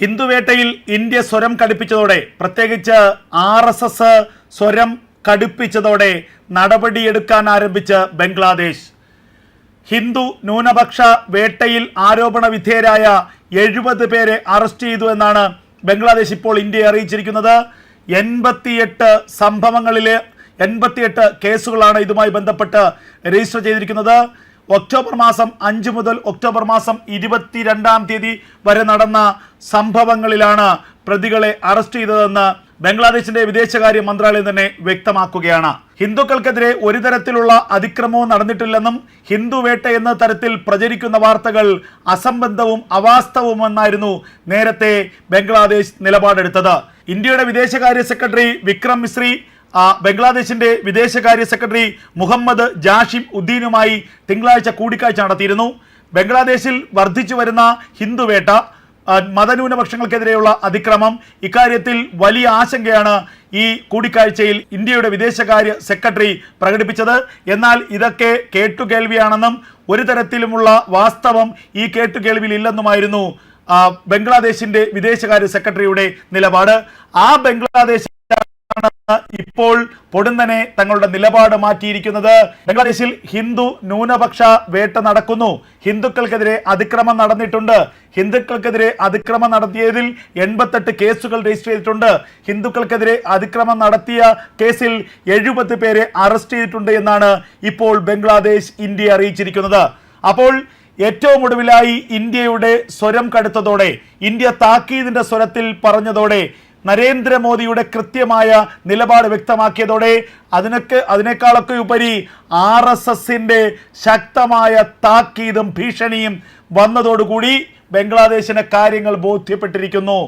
ഹിന്ദുവേട്ടയിൽ India സ്വരം കടുപ്പിച്ചതോടെ പ്രത്യേകിച്ച് R S S സ്വരം കടുപ്പിച്ചതോടെ നടപടിയെടുക്കാൻ ആരംഭിച്ച് ബംഗ്ലാദേശ്. ഹിന്ദു ന്യൂനപക്ഷ വേട്ടയിൽ ആരോപണ വിധേയരായ എഴുപത് പേരെ അറസ്റ്റ് ചെയ്തു എന്നാണ് ബംഗ്ലാദേശ് ഇപ്പോൾ ഇന്ത്യയെ അറിയിച്ചിരിക്കുന്നത്. എൺപത്തിയെട്ട് സംഭവങ്ങളിലെ എൺപത്തിയെട്ട് കേസുകളാണ് ഇതുമായി ബന്ധപ്പെട്ട് രജിസ്റ്റർ ചെയ്തിരിക്കുന്നത്. ഒക്ടോബർ മാസം അഞ്ച് മുതൽ ഒക്ടോബർ മാസം ഇരുപത്തിരണ്ടാം തീയതി വരെ നടന്ന സംഭവങ്ങളിലാണ് പ്രതികളെ അറസ്റ്റ് ചെയ്തതെന്ന് ബംഗ്ലാദേശിന്റെ വിദേശകാര്യ മന്ത്രാലയം തന്നെ വ്യക്തമാക്കുകയാണ്. ഹിന്ദുക്കൾക്കെതിരെ ഒരു തരത്തിലുള്ള അതിക്രമവും നടന്നിട്ടില്ലെന്നും ഹിന്ദു വേട്ട എന്ന തരത്തിൽ പ്രചരിക്കുന്ന വാർത്തകൾ അസംബന്ധവും അവാസ്തവുമെന്നായിരുന്നു നേരത്തെ ബംഗ്ലാദേശ് നിലപാടെടുത്തത്. ഇന്ത്യയുടെ വിദേശകാര്യ സെക്രട്ടറി വിക്രം മിശ്രി ബംഗ്ലാദേശിന്റെ വിദേശകാര്യ സെക്രട്ടറി മുഹമ്മദ് ജാഷിം ഉദ്ദീനുമായി തിങ്കളാഴ്ച കൂടിക്കാഴ്ച നടത്തിയിരുന്നു. ബംഗ്ലാദേശിൽ വർദ്ധിച്ചു വരുന്ന ഹിന്ദുവേട്ട മതന്യൂനപക്ഷങ്ങൾക്കെതിരെയുള്ള അതിക്രമം ഇക്കാര്യത്തിൽ വലിയ ആശങ്കയാണ് ഈ കൂടിക്കാഴ്ചയിൽ ഇന്ത്യയുടെ വിദേശകാര്യ സെക്രട്ടറി പ്രകടിപ്പിച്ചത്. എന്നാൽ ഇതൊക്കെ കേട്ടുകേൾവിയാണെന്നും ഒരു തരത്തിലുമുള്ള വാസ്തവം ഈ കേട്ടുകേൾവിയിൽ ഇല്ലെന്നുമായിരുന്നു ബംഗ്ലാദേശിന്റെ വിദേശകാര്യ സെക്രട്ടറിയുടെ നിലപാട്. ആ ബംഗ്ലാദേശ് ഇപ്പോൾ പൊടുന്നനെ തങ്ങളുടെ നിലപാട് മാറ്റിയിരിക്കുന്നത്. ബംഗ്ലാദേശിൽ ഹിന്ദു ന്യൂനപക്ഷ വേട്ട നടക്കുന്നു. ഹിന്ദുക്കൾക്കെതിരെ അതിക്രമം നടന്നിട്ടുണ്ട്. ഹിന്ദുക്കൾക്കെതിരെ അതിക്രമം നടത്തിയതിൽ എൺപത്തെട്ട് കേസുകൾ രജിസ്റ്റർ ചെയ്തിട്ടുണ്ട്. ഹിന്ദുക്കൾക്കെതിരെ അതിക്രമം നടത്തിയ കേസിൽ എഴുപത് പേരെ അറസ്റ്റ് ചെയ്തിട്ടുണ്ട് എന്നാണ് ഇപ്പോൾ ബംഗ്ലാദേശ് ഇന്ത്യയെ അറിയിച്ചിരിക്കുന്നത്. അപ്പോൾ ഏറ്റവും ഒടുവിലായി ഇന്ത്യയുടെ സ്വരം കടുത്തതോടെ ഇന്ത്യ താക്കീതിന്റെ സ്വരത്തിൽ പറഞ്ഞതോടെ നരേന്ദ്രമോദിയുടെ കൃത്യമായ നിലപാട് വ്യക്തമാക്കിയതോടെ അതിനൊക്കെ അതിനേക്കാളൊക്കെ ഉപരി ആർ എസ് എസിന്റെ ശക്തമായ താക്കീതും ഭീഷണിയും വന്നതോടുകൂടി ബംഗ്ലാദേശിന് കാര്യങ്ങൾ ബോധ്യപ്പെട്ടിരിക്കുന്നു.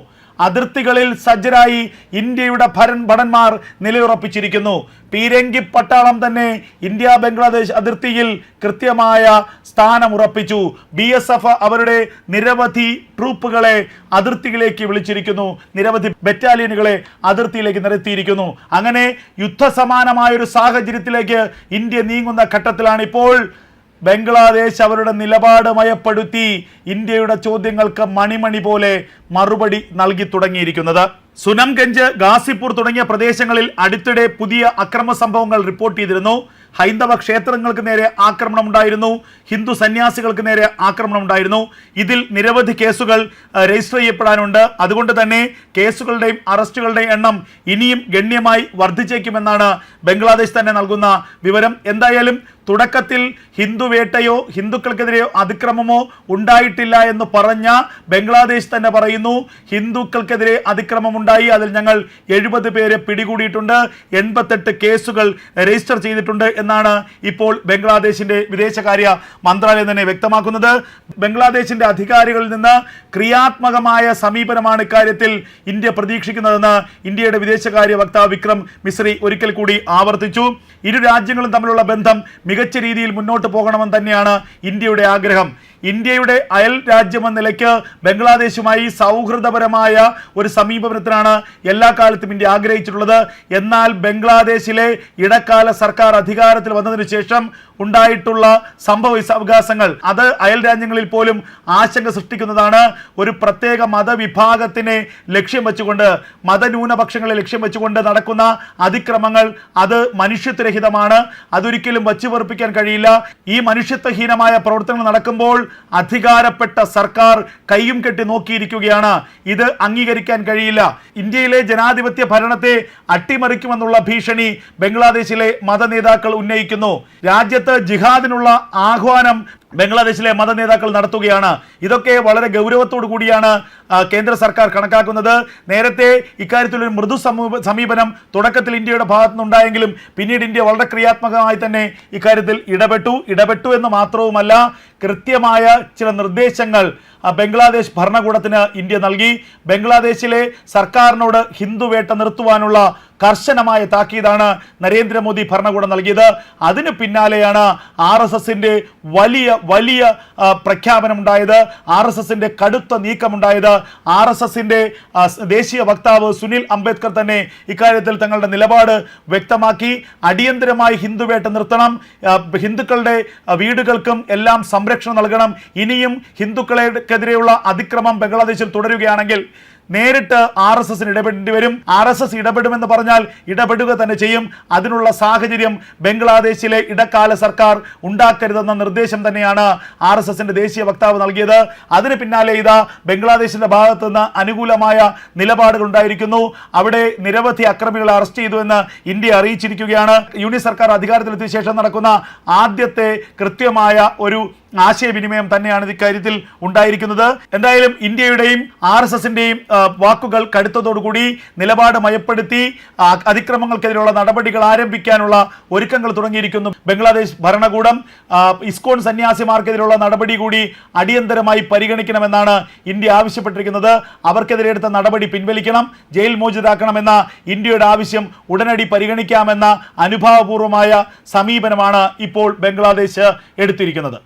അതിർത്തികളിൽ സജ്ജരായി ഇന്ത്യയുടെ ഭരൻ ഭടന്മാർ നിലയുറപ്പിച്ചിരിക്കുന്നു. പീരങ്കി പട്ടാളം തന്നെ ഇന്ത്യ ബംഗ്ലാദേശ് അതിർത്തിയിൽ കൃത്യമായ സ്ഥാനം ഉറപ്പിച്ചു ബി എസ് എഫ് അവരുടെ നിരവധി ട്രൂപ്പുകളെ അതിർത്തിയിലേക്ക് വിളിച്ചിരിക്കുന്നു. നിരവധി ബറ്റാലിയനുകളെ അതിർത്തിയിലേക്ക് നിരത്തിയിരിക്കുന്നു. അങ്ങനെ യുദ്ധസമാനമായ ഒരു സാഹചര്യത്തിലേക്ക് ഇന്ത്യ നീങ്ങുന്ന ഘട്ടത്തിലാണ് ഇപ്പോൾ ബംഗ്ലാദേശ് അവരുടെ നിലപാട് മയപ്പെടുത്തി ഇന്ത്യയുടെ ചോദ്യങ്ങൾക്ക് മണിമണി പോലെ മറുപടി നൽകി തുടങ്ങിയിരിക്കുന്നത്. സുനംഗഞ്ച് ഗാസിപ്പൂർ തുടങ്ങിയ പ്രദേശങ്ങളിൽ അടുത്തിടെ പുതിയ അക്രമ സംഭവങ്ങൾ റിപ്പോർട്ട് ചെയ്തിരുന്നു. ഹൈന്ദവ ക്ഷേത്രങ്ങൾക്ക് നേരെ ആക്രമണം ഉണ്ടായിരുന്നു ഹിന്ദു സന്യാസികൾക്ക് നേരെ ആക്രമണം ഉണ്ടായിരുന്നു ഇതിൽ നിരവധി കേസുകൾ രജിസ്റ്റർ ചെയ്യപ്പെടാനുണ്ട്. അതുകൊണ്ട് തന്നെ കേസുകളുടെയും അറസ്റ്റുകളുടെയും എണ്ണം ഇനിയും ഗണ്യമായി വർദ്ധിച്ചേക്കുമെന്നാണ് ബംഗ്ലാദേശ് തന്നെ നൽകുന്ന വിവരം. എന്തായാലും തുടക്കത്തിൽ ഹിന്ദു വേട്ടയോ ഹിന്ദുക്കൾക്കെതിരെയോ അതിക്രമമോ ഉണ്ടായിട്ടില്ല എന്ന് പറഞ്ഞ ബംഗ്ലാദേശ് തന്നെ പറയുന്നു. ഹിന്ദുക്കൾക്കെതിരെ അതിക്രമം ഉണ്ടായി അതിൽ ഞങ്ങൾ എഴുപത് പേരെ പിടികൂടിയിട്ടുണ്ട്. എൺപത്തെട്ട് കേസുകൾ രജിസ്റ്റർ ചെയ്തിട്ടുണ്ട് എന്നാണ് ഇപ്പോൾ ബംഗ്ലാദേശിന്റെ വിദേശകാര്യ മന്ത്രാലയം തന്നെ വ്യക്തമാക്കുന്നത്. ബംഗ്ലാദേശിന്റെ അധികാരികളിൽ നിന്ന് ക്രിയാത്മകമായ സമീപനമാണ് ഇക്കാര്യത്തിൽ ഇന്ത്യ പ്രതീക്ഷിക്കുന്നതെന്ന് ഇന്ത്യയുടെ വിദേശകാര്യ വക്താവ് വിക്രം മിശ്രി ഒരിക്കൽ കൂടി ആവർത്തിച്ചു. ഇരു രാജ്യങ്ങളും തമ്മിലുള്ള ബന്ധം മികച്ച രീതിയിൽ മുന്നോട്ട് പോകണമെന്ന് തന്നെയാണ് ഇന്ത്യയുടെ ആഗ്രഹം. ഇന്ത്യയുടെ അയൽ രാജ്യമെന്ന നിലയ്ക്ക് ബംഗ്ലാദേശുമായി സൗഹൃദപരമായ ഒരു സമീപനത്തിനാണ് എല്ലാ കാലത്തും ഇന്ത്യ ആഗ്രഹിച്ചിട്ടുള്ളത്. എന്നാൽ ബംഗ്ലാദേശിലെ ഇടക്കാല സർക്കാർ അധികാരത്തിൽ വന്നതിന് ശേഷം ഉണ്ടായിട്ടുള്ള സംഭവ വികാസങ്ങൾ അത് അയൽ രാജ്യങ്ങളിൽ പോലും ആശങ്ക സൃഷ്ടിക്കുന്നതാണ്. ഒരു പ്രത്യേക മതവിഭാഗത്തിനെ ലക്ഷ്യം വെച്ചുകൊണ്ട് മതന്യൂനപക്ഷങ്ങളെ ലക്ഷ്യം വെച്ചുകൊണ്ട് നടക്കുന്ന അതിക്രമങ്ങൾ അത് മനുഷ്യത്വരഹിതമാണ്. അതൊരിക്കലും വച്ചുപറപ്പിക്കാൻ കഴിയില്ല. ഈ മനുഷ്യത്വഹീനമായ പ്രവർത്തനങ്ങൾ നടക്കുമ്പോൾ അധികാരപ്പെട്ട സർക്കാർ കൈയും കെട്ടി നോക്കിയിരിക്കുകയാണ്. ഇത് അംഗീകരിക്കാൻ കഴിയില്ല. ഇന്ത്യയിലെ ജനാധിപത്യ ഭരണത്തെ അട്ടിമറിക്കുമെന്നുള്ള ഭീഷണി ബംഗ്ലാദേശിലെ മതനേതാക്കൾ ഉന്നയിക്കുന്നു. രാജ്യത്ത് ജിഹാദിനുള്ള ആഹ്വാനം ബംഗ്ലാദേശിലെ മത നേതാക്കൾ നടത്തുകയാണ്. ഇതൊക്കെ വളരെ ഗൗരവത്തോടു കൂടിയാണ് കേന്ദ്ര സർക്കാർ കണക്കാക്കുന്നത്. നേരത്തെ ഇക്കാര്യത്തിൽ ഒരു മൃദു സമീപ സമീപനം തുടക്കത്തിൽ ഇന്ത്യയുടെ ഭാഗത്തു നിന്നുണ്ടായെങ്കിലും പിന്നീട് ഇന്ത്യ വളരെ ക്രിയാത്മകമായി തന്നെ ഇക്കാര്യത്തിൽ ഇടപെട്ടു. ഇടപെട്ടു എന്ന് മാത്രവുമല്ല കൃത്യമായ ചില നിർദ്ദേശങ്ങൾ ബംഗ്ലാദേശ് ഭരണകൂടത്തിന് ഇന്ത്യ നൽകി. ബംഗ്ലാദേശിലെ സർക്കാരിനോട് ഹിന്ദു വേട്ട നിർത്തുവാനുള്ള കർശനമായ താക്കീതാണ് നരേന്ദ്രമോദി ഭരണകൂടം നൽകിയത്. അതിന് പിന്നാലെയാണ് ആർ എസ് എസിന്റെ വലിയ വലിയ പ്രഖ്യാപനം പ്രഖ്യാപനമുണ്ടായത്. ആർ എസ് എസിന്റെ കടുത്ത നീക്കമുണ്ടായത്. ആർ എസ് എസിന്റെ ദേശീയ വക്താവ് സുനിൽ അംബേദ്കർ തന്നെ ഇക്കാര്യത്തിൽ തങ്ങളുടെ നിലപാട് വ്യക്തമാക്കി. അടിയന്തരമായി ഹിന്ദുവേട്ട നിർത്തണം. ഹിന്ദുക്കളുടെ വീടുകൾക്കും എല്ലാം സംരക്ഷണം നൽകണം. ഇനിയും ഹിന്ദുക്കളെക്കെതിരെയുള്ള അതിക്രമം ബംഗ്ലാദേശിൽ തുടരുകയാണെങ്കിൽ നേരിട്ട് ആർ എസ് എസിന് ഇടപെടേണ്ടി വരും. ആർ എസ് എസ് ഇടപെടുമെന്ന് പറഞ്ഞാൽ ഇടപെടുക തന്നെ ചെയ്യും. അതിനുള്ള സാഹചര്യം ബംഗ്ലാദേശിലെ ഇടക്കാല സർക്കാർ ഉണ്ടാക്കരുതെന്ന നിർദ്ദേശം തന്നെയാണ് ആർ എസ് എസിന്റെ ദേശീയ വക്താവ് നൽകിയത്. അതിന് പിന്നാലെ ഇതാ ബംഗ്ലാദേശിന്റെ ഭാഗത്തു നിന്ന് അനുകൂലമായ നിലപാടുകൾ ഉണ്ടായിരിക്കുന്നു. അവിടെ നിരവധി അക്രമികളെ അറസ്റ്റ് ചെയ്തുവെന്ന് ഇന്ത്യ അറിയിച്ചിരിക്കുകയാണ്. യൂണിയൻ സർക്കാർ അധികാരത്തിലെത്തിയ ശേഷം നടക്കുന്ന ആദ്യത്തെ കൃത്യമായ ഒരു ആശയവിനിമയം തന്നെയാണ് ഇക്കാര്യത്തിൽ ഉണ്ടായിരിക്കുന്നത്. എന്തായാലും ഇന്ത്യയുടെയും ആർ എസ് എസിന്റെയും വാക്കുകൾ കടുത്തതോടുകൂടി നിലപാട് മയപ്പെടുത്തി അതിക്രമങ്ങൾക്കെതിരെയുള്ള നടപടികൾ ആരംഭിക്കാനുള്ള ഒരുക്കങ്ങൾ തുടങ്ങിയിരിക്കുന്നു. ബംഗ്ലാദേശ് ഭരണകൂടം ഇസ്കോൺ സന്യാസിമാർക്കെതിരെയുള്ള നടപടി കൂടി അടിയന്തരമായി പരിഗണിക്കണമെന്നാണ് ഇന്ത്യ ആവശ്യപ്പെട്ടിരിക്കുന്നത്. അവർക്കെതിരെ എടുത്ത നടപടി പിൻവലിക്കണം ജയിൽ മോചിതാക്കണമെന്ന ഇന്ത്യയുടെ ആവശ്യം ഉടനടി പരിഗണിക്കാമെന്ന അനുഭാവപൂർവമായ സമീപനമാണ് ഇപ്പോൾ ബംഗ്ലാദേശ് എടുത്തിരിക്കുന്നത്.